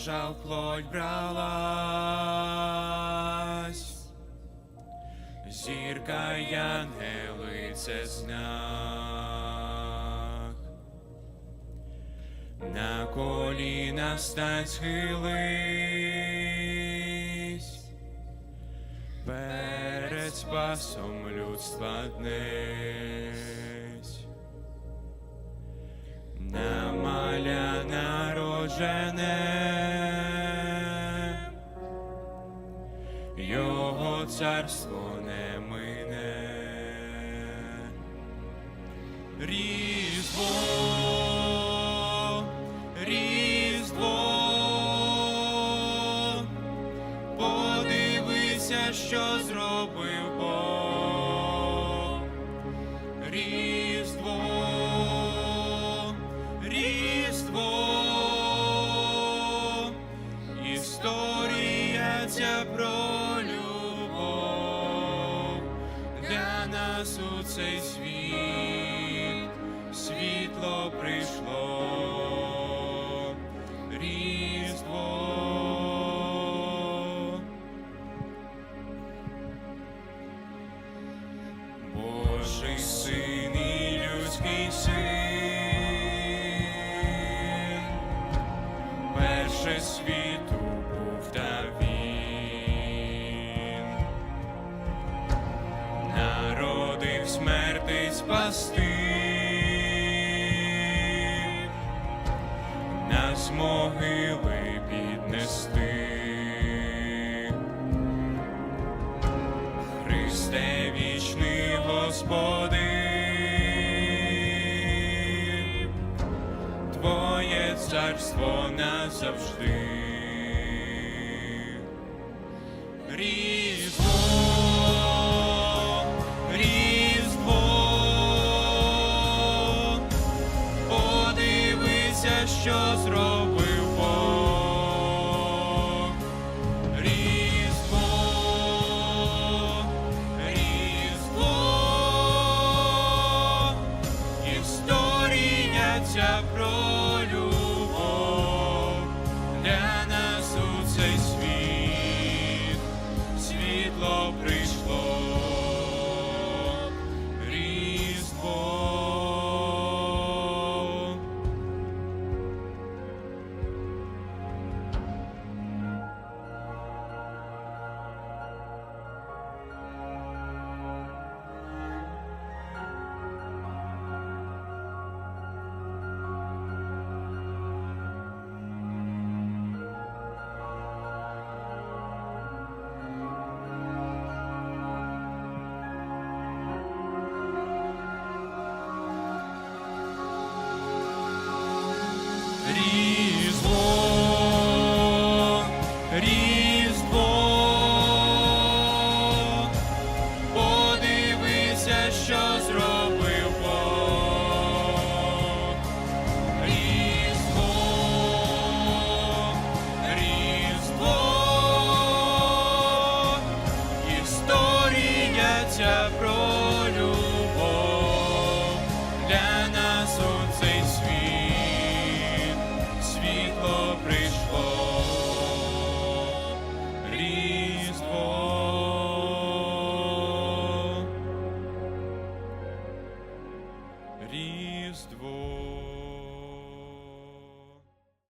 Божа в плоть бралась, зірка янели це знак. На коліна стань схились, перед спасом людства днесь. На маля народжене, царство не мине. Різдво, у цей світ, світло прийшло. Різдво. Божий син і людський син, перше світу був та народив смерти спасти, нас могили піднести. Христе вічний Господи, Твоє царство назавжди. Різдво, що зробив Бог. Різдво, різдво, історія про любов для нас у цей світ, світло при.